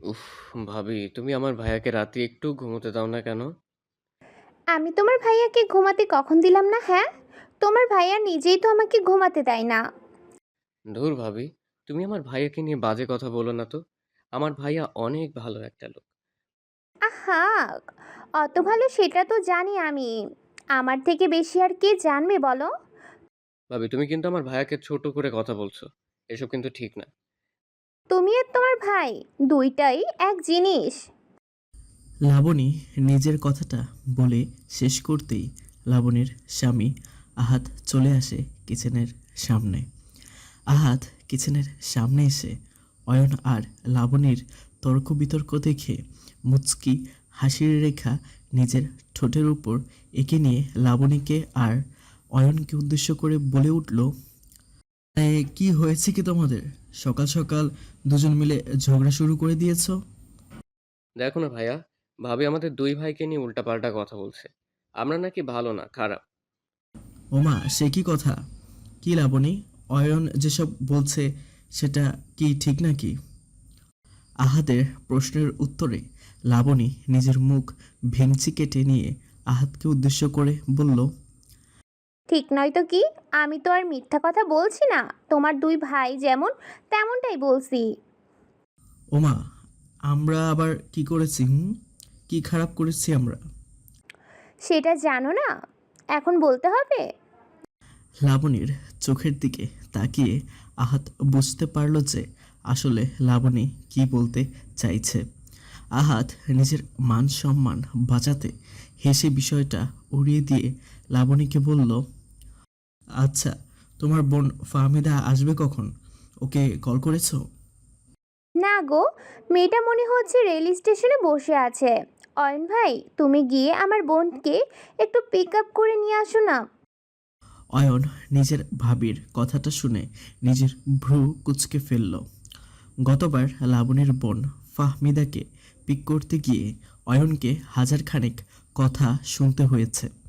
উফ! ভাবি তুমি আমার ভাইয়াকে রাতে একটু ঘুমোতে দাও না কেন? আমি তোমার ভাইয়াকে ঘুমাতে কখন দিলাম না হ্যাঁ তোমার ভাইয়া নিজেই তো আমাকে ঘুমাতে দেয় না ধুর ভাবি, তুমি আমার ভাইয়াকে নিয়ে বাজে কথা বলো না তো। আমার ভাইয়া অনেক ভালো একটা লোক। আহা অত ভালো সেটা তো জানি আমি আমার থেকে বেশি আর কে জানবে বলো ভাবি তুমি কিন্তু আমার ভাইয়াকে ছোট করে কথা বলছো। এসব কিন্তু ঠিক না। আর তোমার ভাই, দুইটাই এক জিনিস। লাবণী নিজের কথাটা বলে শেষ করতেই লাবণীর স্বামী আহাত চলে আসে কিচেনের সামনে। আহাত কিচেনের সামনে এসে অয়ন আর লাবণীর তর্ক বিতর্ক দেখে মুচকি হাসির রেখা নিজের ঠোঁটের উপর এঁকে নিয়ে লাবণীকে আর অয়নকে উদ্দেশ্য করে বলে উঠল "এ, কি হয়েছে কি তোমাদের সকাল সকাল দুজন মিলে ঝগড়া শুরু করে দিয়েছ দেখো না ভাইয়া, ভাবি আমাদের দুই ভাইকে নিয়ে উল্টাপাল্টা কথা বলছে। আমরা নাকি ভালো না, খারাপ। ওমা সে কি কথা কি লাবণী অয়ন যেসব বলছে সেটা কি ঠিক নাকি আহাদের প্রশ্নের উত্তরে লাবণী নিজের মুখ ভেঙচি কেটে নিয়ে আহাতকে উদ্দেশ্য করে বলল ঠিক নয় তো কি? আমি তো আর মিথ্যা কথা বলছি না। তোমার দুই ভাই যেমন তেমনটাই বলছি। ওমা আমরা আবার কি করেছি হুম? কি খারাপ করেছি আমরা? সেটা জানো না? এখন বলতে হবে? লাবণীর চোখের দিকে তাকিয়ে আহাত বুঝতে পারল যে আসলে লাবণী কি বলতে চাইছে। আহাত নিজের মান সম্মান বাঁচাতে হেসে বিষয়টা উড়িয়ে দিয়ে লাবণীকে বলল আচ্ছা তোমার বোন ফাহমিদা আসবে কখন? ওকে কল করেছ? না গো মেয়েটা মনে হচ্ছে রেল স্টেশনে বসে আছে। অয়ন ভাই তুমি গিয়ে আমার বোনকে একটু পিক আপ করে নিয়ে আসো না। অয়ন নিজের ভাবির কথাটা শুনে নিজের ভ্রু কুচকে ফেলল। গতবার লাবণীর বোন ফাহমিদাকে পিক করতে গিয়ে অয়নকে হাজার খানেক কথা শুনতে হয়েছে।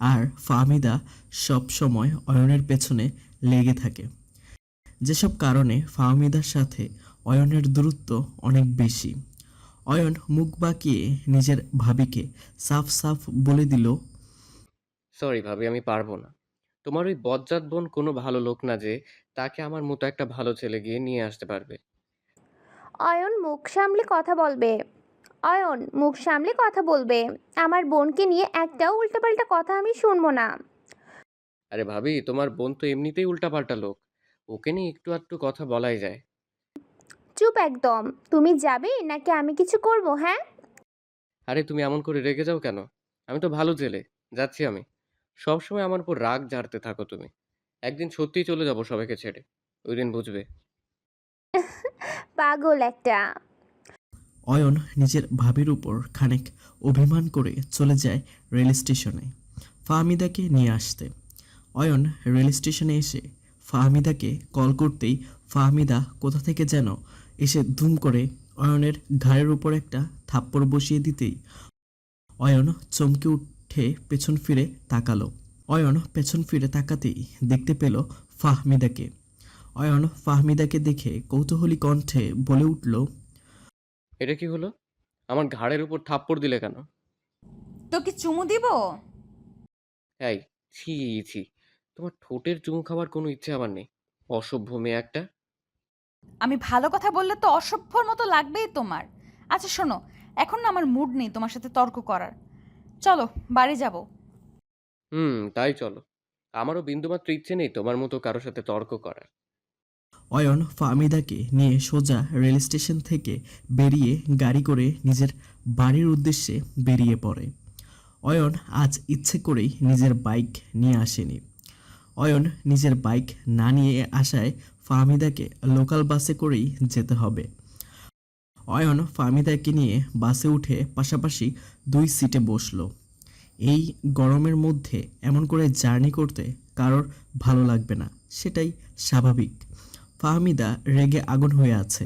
আর ফাহমিদা সব সময় অয়নের পেছনে লেগে থাকে যেসব কারণে ফাহমিদার সাথে অয়নের দূরত্ব অনেক বেশি অয়ন মুখ বাঁকিয়ে নিজের ভাবিকে সাফ সাফ বলে দিল সরি ভাবি, আমি পারব না। তোমার ওই বজ্জাত বোন কোনো ভালো লোক না যে তাকে আমার মতো একটা ভালো ছেলে গিয়ে নিয়ে আসতে পারবে। অয়ন মুখ সামলে কথা বলবে অয়ন মুখ সামলে কথা বলবে আমার বোনকে নিয়ে একটাও উল্টাপাল্টা কথা আমি শুনব না আরে ভাবি, তোমার বোন তো এমনিতেই উল্টাপাল্টা লোক। ওকে নিয়ে একটু আধটু কথা বলাই যায়। চুপ একদম তুমি যাবে নাকি আমি কিছু করব হ্যাঁ আরে তুমি এমন করে রেগে যাও কেন? আমি তো ভালো জেলে যাচ্ছি আমি। সবসময় আমার উপর রাগ ঝাড়তে থাকো তুমি। একদিন সত্যিই চলে যাব সবাইকে ছেড়ে। ওই দিন বুঝবে। পাগল একটা অয়ন নিজের ভাবির উপর খানিক অভিমান করে চলে যায় রেল স্টেশনে ফাহমিদাকে নিয়ে আসতে। অয়ন রেল স্টেশনে এসে ফাহমিদাকে কল করতেই ফাহমিদা কোথা থেকে যেন এসে ধুম করে অয়নের ঘাড়ের উপর একটা থাপ্পড় বসিয়ে দিতেই অয়ন চমকে উঠে পেছন ফিরে তাকালো। অয়ন পেছন ফিরে তাকাতেই দেখতে পেল ফাহমিদাকে। অয়ন ফাহমিদাকে দেখে কৌতূহলী কণ্ঠে বলে উঠল এটা কি হলো? আমার ঘাড়ের উপর থাপ্পড় দিলে কেন? তোকে চুমু দিব এই, ছি ছি। তোমার ঠোঁটের চুমু খাওয়ার কোনো ইচ্ছে আমার নেই। অসভ্য মেয়ে একটা। আমি ভালো কথা বললে তো অসভ্যর মতো লাগবেই তোমার আচ্ছা শোনো এখন না আমার মুড নেই তোমার সাথে তর্ক করার চলো বাড়ি যাব হুম, তাই চলো। আমারও বিন্দুমাত্র ইচ্ছে নেই তোমার মতো কারোর সাথে তর্ক করার। অয়ন ফাহমিদাকে নিয়ে সোজা রেল স্টেশন থেকে বেরিয়ে গাড়ি করে নিজের বাড়ির উদ্দেশ্যে বেরিয়ে পড়ে। অয়ন আজ ইচ্ছে করেই নিজের বাইক নিয়ে আসেনি। অয়ন নিজের বাইক না নিয়ে আসায় ফাহমিদাকে লোকাল বাসে করেই যেতে হবে। অয়ন ফাহমিদাকে নিয়ে বাসে উঠে পাশাপাশি দুই সিটে বসল। এই গরমের মধ্যে এমন করে জার্নি করতে কারোর ভালো লাগবে না, সেটাই স্বাভাবিক। ফাহমিদা রেগে আগুন হয়ে আছে।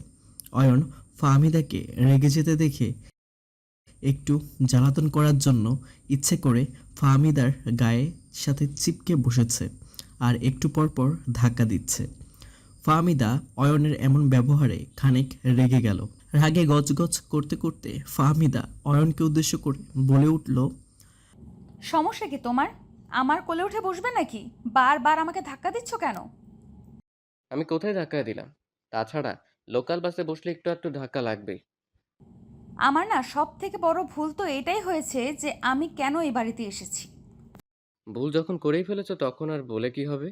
অয়ন ফাহমিদাকে রেগে যেতে দেখে একটু জ্বালাতন করার জন্য ইচ্ছে করে ফাহমিদার গায়ে সাথে চিপকে বসেছে আর একটু পর পর ধাক্কা দিচ্ছে। ফাহমিদা অয়নের এমন ব্যবহারে খানিক রেগে গেল। রাগে গজগজ করতে করতে ফাহমিদা অয়নকে উদ্দেশ্য করে বলে উঠল, সমস্যা কি তোমার? আমার কোলে উঠে বসবে নাকি? বারবার আমাকে ধাক্কা দিচ্ছ কেন? আমি কোথায় ধাক্কা দিলাম? তাছাড়া লোকাল বাসে বসলে একটু একটু ধাক্কা লাগবেই। আমার না সব থেকে বড় ভুল তো এটাই হয়েছে যে আমি কেন এই বাড়িতে এসেছি। ভুল যখন করেই ফেলেছো তখন আর বলে কি হবে?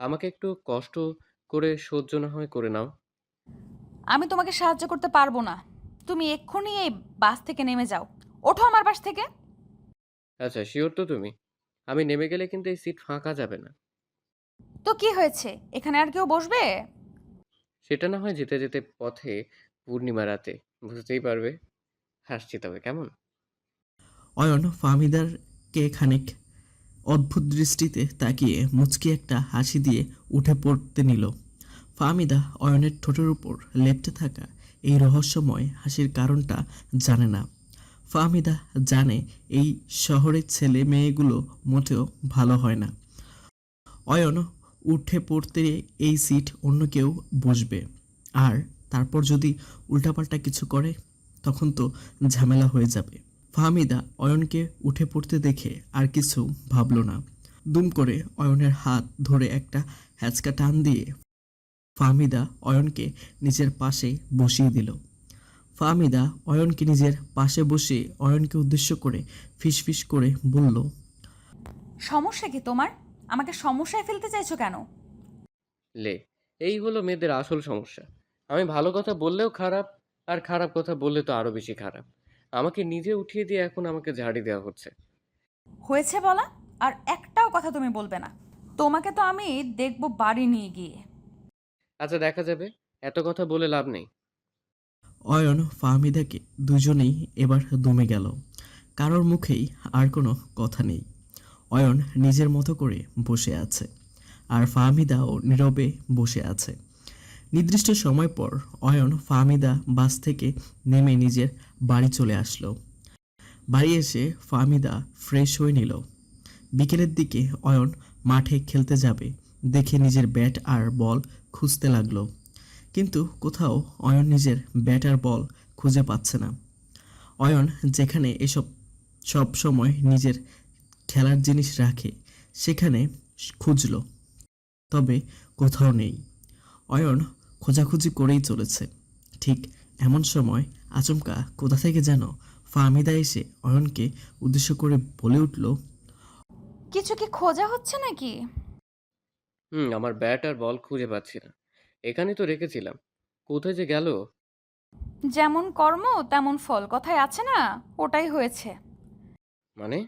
আমাকে একটু কষ্ট করে সহ্য না হয় করে নাও। আমি তোমাকে সাহায্য করতে পারব না। তুমি এক্ষুনি এই বাস থেকে নেমে যাও। ওঠো আমার বাস থেকে। আচ্ছা শিওর তো তুমি। আমি নেমে গেলে কিন্তু এই সিট ফাঁকা যাবে না। তো কি হয়েছে? এখানে আর কেউ বসবে? সেটা না হয় যেতে যেতে পথে পূর্ণিমা রাতে বুঝতেই পারবে। হাসছি তবে কেমন? অয়ন ফাহমিদারকে খানিক অদ্ভুত দৃষ্টিতে তাকিয়ে মুচকি একটা হাসি দিয়ে উঠে পড়তে নিল। ফাহমিদা অয়নের ঠোঁটের উপর লেপ্টে থাকা এই রহস্যময় হাসির কারণটা জানে না। ফাহমিদা জানে এই শহরের ছেলে মেয়েগুলো মোটেও ভালো হয় না। অয়ন উঠে পড়তে এই সিট অন্য কেউ বসবে। আর তারপর যদি উল্টাপাল্টা কিছু করে, তখন তো ঝামেলা হয়ে যাবে। ফাহমিদা অয়নকে উঠে পড়তে দেখে আর কিছু ভাবল না। দুম করে অয়নের হাত ধরে একটা হ্যাচকা টান দিয়ে ফাহমিদা অয়নকে নিজের পাশে বসিয়ে দিল। ফাহমিদা অয়নকে নিজের পাশে বসে অয়নকে উদ্দেশ্য করে ফিসফিস করে বলল, সমস্যা কি তোমার? আমাকে সমস্যায় ফেলতে চাইছো কেন? লে এই হলো মেয়েদের আসল সমস্যা। আমি ভালো কথা বললেও খারাপ আর খারাপ কথা বললে তো আরও বেশি খারাপ। আমাকে নিজে উঠিয়ে দিয়ে এখন আমাকে ঝাড়ি দেওয়া হচ্ছে। হয়েছে বলা আর একটাও কথা তুমি বলবে না। তোমাকে তো আমি দেখব বাড়ি নিয়ে গিয়ে। আচ্ছা দেখা যাবে। এত কথা বলে লাভ নেই। অয়ন ফাহমিদাকে দুজনেই এবার দমে গেল। কারোর মুখেই আর কোনো কথা নেই। অয়ন নিজের মতো করে বসে আছে আর ফাহমিদাও নীরবে বসে আছে। নির্দিষ্ট সময় পর অয়ন ফাহমিদা বাস থেকে নেমে নিজের বাড়ি চলে আসলো। বাড়ি এসে ফাহমিদা ফ্রেশ হয়ে নিল। বিকেলের দিকে অয়ন মাঠে খেলতে যাবে দেখে নিজের ব্যাট আর বল খুঁজতে লাগল। কিন্তু কোথাও অয়ন নিজের ব্যাট আর বল খুঁজে পাচ্ছে না। অয়ন যেখানে এসব সব সময় নিজের খেলার জিনিস রাখে সেখানে খুঁজল। তবে কোথাও নেই। অয়ন খোঁজাখুঁজি করেই চলেছে। ঠিক এমন সময় আচমকা কোথা থেকে যেন? ফাহমিদা এসে অয়নকে উদ্দেশ্য করে বলে উঠল কিছু কি খোঁজা হচ্ছে নাকি? হুম আমার ব্যাট আর বল খুঁজে পাচ্ছি না। এখানে তো রেখেছিলাম। কোথায় যে গেল? যেমন কর্ম তেমন ফল। কথায় আছে না ওটাই হয়েছে। মানে?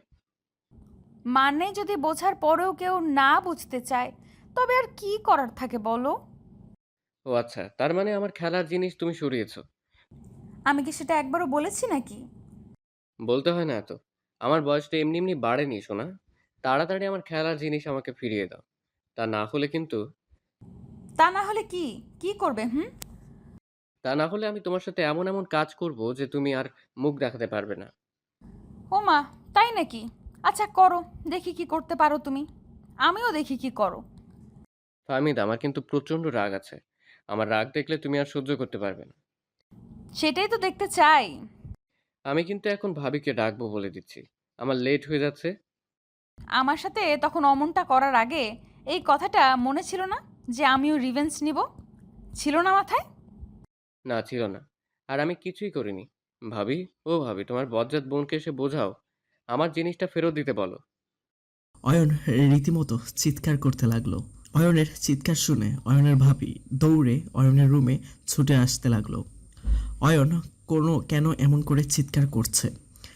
মানে যদি বোঝার পরেও কেউ না বুঝতে চায় তবে আর কি করার থাকে বলো? ও আচ্ছা তার মানে আমার খেলার জিনিস তুমি সরিয়েছো। আমি কি সেটা একবারও বলেছি নাকি? বলতে হয় না এত। আমার বয়সটা এমনি এমনি বাড়েনি শোনা তাড়াতাড়ি আমার খেলার জিনিস আমাকে ফিরিয়ে দাও। তা না হলে কিন্তু তা না হলে কি? কি করবে হুম? তা না হলে আমি তোমার সাথে এমন এমন কাজ করব যে তুমি আর মুখ দেখাতে পারবে না। ও মা তাই নাকি? আচ্ছা করো। দেখি কি করতে পারো তুমি। আমিও দেখি কি করো। ফাহমিদ আমার কিন্তু প্রচণ্ড রাগ আছে। আমার রাগ দেখলে তুমি আর সহ্য করতে পারবে না। সেটাই তো দেখতে চাই। আমি কিন্তু এখন ভাবিকে ডাকবো বলে দিচ্ছি। আমার লেট হয়ে যাচ্ছে। আমার সাথে তখন অমনটা করার আগে এই কথাটা মনে ছিল না যে আমিও রিভেন্স নিব? ছিল না মাথায়? না ছিল না। আর আমি কিছুই করিনি। ভাবি ও ভাবি তোমার বজ্জাত বোনকে এসে বোঝাও। আমার জিনিসটা ফেরত দিতে বলো। অয়ন রীতিমতো চিৎকার করতে লাগল। অয়নের চিৎকার শুনে অয়নের ভাবি দৌড়ে অয়নের রুমে ছুটে আসতে লাগল। অয়ন কোনো কেন এমন করে চিৎকার করছে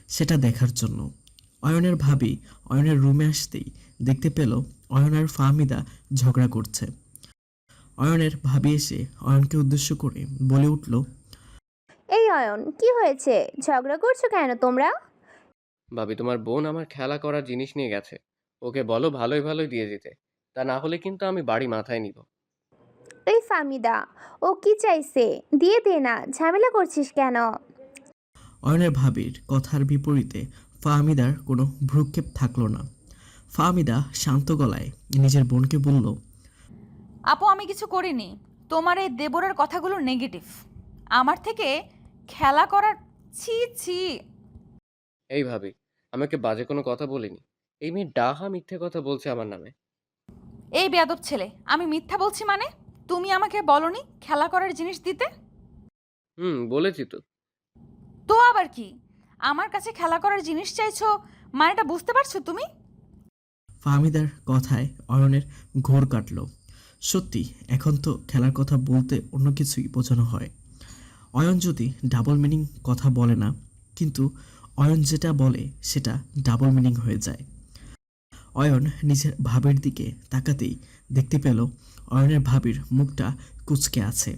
সেটা দেখার জন্য। অয়নের ভাবি অয়নের রুমে আসতেই দেখতে পেল অয়ন আর ফাহমিদা ঝগড়া করছে। অয়নের ভাবি এসে অয়নকে উদ্দেশ্য করে বলে উঠল এই অয়ন কি হয়েছে? ঝগড়া করছ কেন তোমরা? ভাবি তোমার বোন আমার খেলা করার জিনিস নিয়ে গেছে। ওকে বলো ভালোই ভালোই দিয়ে দিতে তা না হলে কিন্তু আমি বাড়ি মাথায় নিব। এই ফামিদা ও কি চাইছে? দিয়ে দে না ঝামেলা করছিস কেন? অয়নের ভাবির কথার বিপরীতে ফাহমিদার কোনো ভ্রুক্ষেপ থাকল না। ফাহমিদা শান্ত গলায় নিজের বোনকে বলল আপু আমি কিছু করিনি। তোমার এই দেবরের কথাগুলো নেগেটিভ আমার থেকে খেলা করার ছি ছি এই ভাবি আমাকে বাজে কোনো কথা বলিনি। এই মেয়ে ডাহা মিথ্যে কথা বলছে আমার নামে। এই বেয়াদব ছেলে আমি মিথ্যা বলছি মানে? তুমি আমাকে বলনি খেলা করার জিনিস দিতে? হুম বলেছি তো। তো আবার কি? আমার কাছে খেলা করার জিনিস চাইছো মানেটা বুঝতে পারছ তুমি? ফাহমিদার কথায় অয়নের ঘোর কাটল। সত্যি এখন তো খেলার কথা বলতে অন্য কিছুই বোঝানো হয়। অয়ন যদি ডাবল মিনিং কথা বলে না কিন্তু অয়ন যেটা বলে সেটা ডাবল মিনিং হয়ে যায়। অয়ন নিজের ভাবের দিকে তাকাতেই দেখতে পেল অয়নের ভাবির মুখটা কুচকে আছে।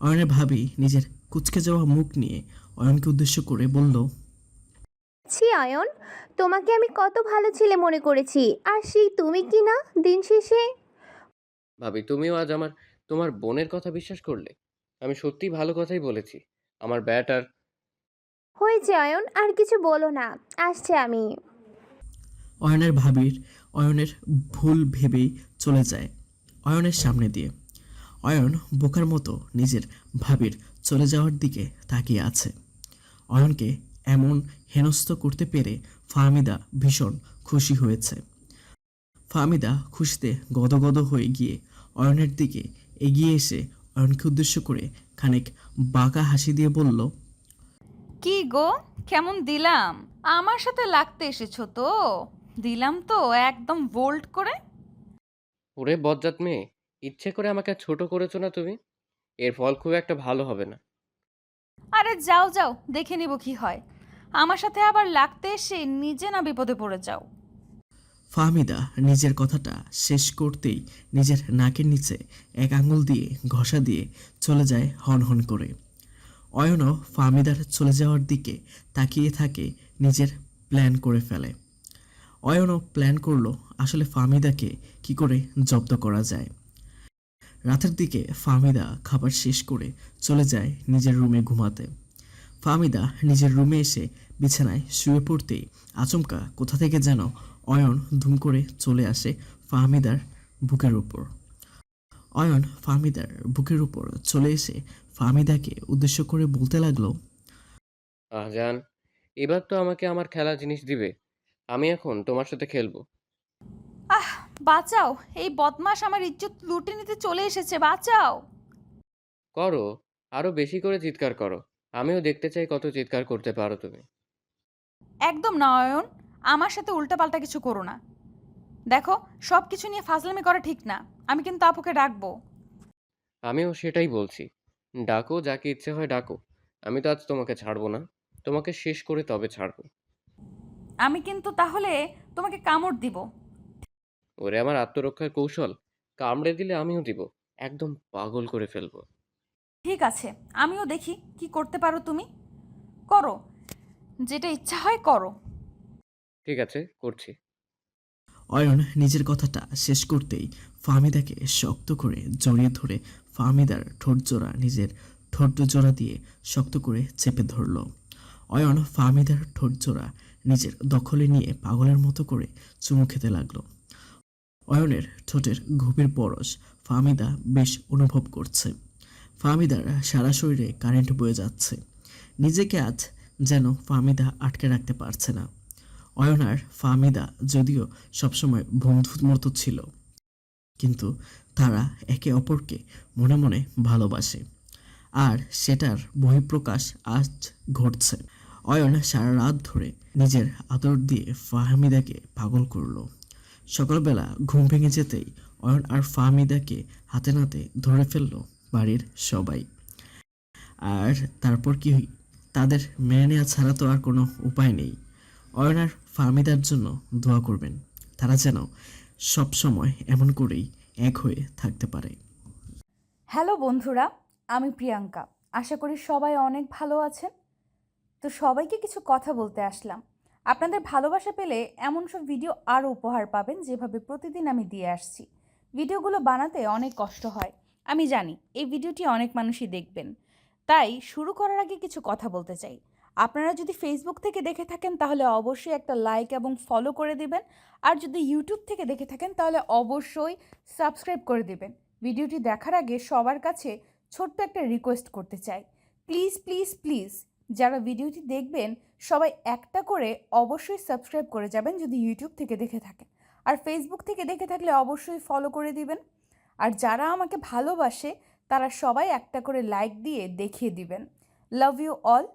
অয়নের ভাবি নিজের কুচকে যাওয়া মুখ নিয়ে অয়নকে উদ্দেশ্য করে বলল ছি অয়ন তোমাকে আমি কত ভালো ছেলে মনে করেছি আর সেই তুমি কি না দিন শেষে? ভাবি তুমিও আজ আমার তোমার বোনের কথা বিশ্বাস করলে? আমি সত্যিই ভালো কথাই বলেছি। আমার ব্যাট আর হয়েছে অয়ন, আর কিছু বলো না। আসছে আমি। অয়নের ভাবির, অয়নের ভুল ভেবেই চলে যায় অয়নের সামনে দিয়ে। অয়ন বোকার মতো নিজের ভাবির চলে যাওয়ার দিকে তাকিয়ে আছে। অয়নকে এমন হেনস্থ করতে পেরে ফাহমিদা ভীষণ খুশি হয়েছে। ফাহমিদা খুশিতে গদগদ হয়ে গিয়ে অয়নের দিকে এগিয়ে এসে অয়নকে উদ্দেশ্য করে খানিক বাঁকা হাসি দিয়ে বলল কি গো? কেমন দিলাম? আমার সাথে লাগতে এসেছ তো? দিলাম তো একদম ভোল্ট করে। ওরে বজ্জাত মেয়ে ইচ্ছে করে আমাকে ছোট করেছ না তুমি? এর ফল খুব একটা ভালো হবে না। আরে যাও যাও দেখে নিব কি হয়। আমার সাথে আবার লাগতে এসে নিজে না বিপদে পড়ে যাও। ফাহমিদা নিজের কথাটা শেষ করতেই নিজের নাকের নিচে এক আঙুল দিয়ে ঘষা দিয়ে চলে যায় হন হন করে। অয়নও ফাহমিদার চলে যাওয়ার দিকে তাকিয়ে থাকে নিজের প্ল্যান করে ফেলে। অয়নও প্ল্যান করল আসলে ফাহমিদাকে কি করে জব্দ করা যায়। রাতের দিকে ফাহমিদা খাবার শেষ করে চলে যায় নিজের রুমে ঘুমাতে। ফাহমিদা নিজের রুমে এসে বিছানায় শুয়ে পড়তেই আচমকা কোথা থেকে যেন অয়ন ধুম করে চলে আসে ফাহমিদার বুকের উপর। অয়ন ফাহমিদার বুকের উপর চলে এসে ফাহমিদাকে উদ্দেশ্য করে বলতে লাগল আহ জান এবার তো আমাকে আমার খেলা জিনিস দিবে। আমি এখন তোমার সাথে খেলব। আহ বাঁচাও এই বদমাস আমার ইজ্জত লুটে নিতে চলে এসেছে বাঁচাও। করো আরও বেশি করে চিৎকার করো। আমিও দেখতে চাই কত চিৎকার করতে পারো তুমি। একদম না অয়ন আমার সাথে উল্টাপাল্টা কিছু করো না। দেখো সব কিছু নিয়ে ফাজলামি করা ঠিক না। আমি কিন্তু আপুকে ডাকবো। আমিও সেটাই বলছি। ডাকো যাকে ইচ্ছে হয় ডাকো। আমি তো আজ তোমাকে ছাড়বো না। তোমাকে শেষ করে তবে ছাড়বো। আমি কিন্তু তাহলে তোমাকে কামড় দিব। ওরে আমার আত্মরক্ষার কৌশল। কামড়ে দিলে আমিও দিব। একদম পাগল করে ফেলব। ঠিক আছে আমিও দেখি কি করতে পারো তুমি। করো। যেটা ইচ্ছা হয় করো। ঠিক আছে করছি। অয়ন নিজের কথাটা শেষ করতেই ফাহমিদাকে শক্ত করে জড়িয়ে ধরে ফাহমিদার ঠোঁট জোড়া নিজের ঠোঁট জোড়া দিয়ে শক্ত করে চেপে ধরল। অয়ন ফাহমিদার ঠোঁট জোড়া নিজের দখলে নিয়ে পাগলের মতো করে চুমু খেতে লাগল। অয়নের ঠোঁটের গভীর পরশ ফাহমিদা বেশ অনুভব করছে। ফাহমিদার সারা শরীরে কারেন্ট বয়ে যাচ্ছে। নিজেকে আজ যেন ফাহমিদা আটকে রাখতে পারছে না। অয়ন আর ফাহমিদা যদিও সবসময় বন্ধুর মতো ছিল। কিন্তু তারা একে অপরকে মনে মনে ভালোবাসে। আর সেটার বহিঃপ্রকাশ আজ ঘটছে। অয়ন সারা রাত ধরে নিজের আদর দিয়ে ফাহমিদাকে পাগল করল। সকালবেলা ঘুম ভেঙে যেতেই অয়ন আর ফাহমিদাকে হাতে নাতে ধরে ফেলল বাড়ির সবাই। আর তারপর কি তাদের মেনে নেওয়া ছাড়া তো আর কোনো উপায় নেই। অয়ন আর ফাহমিদার জন্য দোয়া করবেন। তারা যেন সব সময় এমন করেই এক হয়ে থাকতে পারে। হ্যালো বন্ধুরা, আমি প্রিয়াঙ্কা। আশা করি সবাই অনেক ভালো আছেন। তো সবাইকে কিছু কথা বলতে আসলাম। আপনাদের ভালোবাসা পেলে এমন সব ভিডিও আরও উপহার পাবেন যেভাবে প্রতিদিন আমি দিয়ে আসছি। ভিডিওগুলো বানাতে অনেক কষ্ট হয়। আমি জানি, এই ভিডিওটি অনেক মানুষই দেখবেন। তাই শুরু করার আগে কিছু কথা বলতে চাই। আপনারা যদি ফেসবুক থেকে দেখে থাকেন, তাহলে অবশ্যই একটা লাইক এবং ফলো করে দিবেন। আর যদি ইউটিউব থেকে দেখে থাকেন, তাহলে অবশ্যই সাবস্ক্রাইব করে দিবেন। ভিডিওটি দেখার আগে সবার কাছে ছোট্ট একটা রিকোয়েস্ট করতে চাই। প্লিজ প্লিজ প্লিজ যারা ভিডিওটি দেখবেন, সবাই একটা করে অবশ্যই সাবস্ক্রাইব করে যাবেন যদি ইউটিউব থেকে দেখে থাকেন। আর ফেসবুক থেকে দেখে থাকলে অবশ্যই ফলো করে দিবেন। আর যারা আমাকে ভালোবাসে, তারা সবাই একটা করে লাইক দিয়ে দেখিয়ে দিবেন। Love you all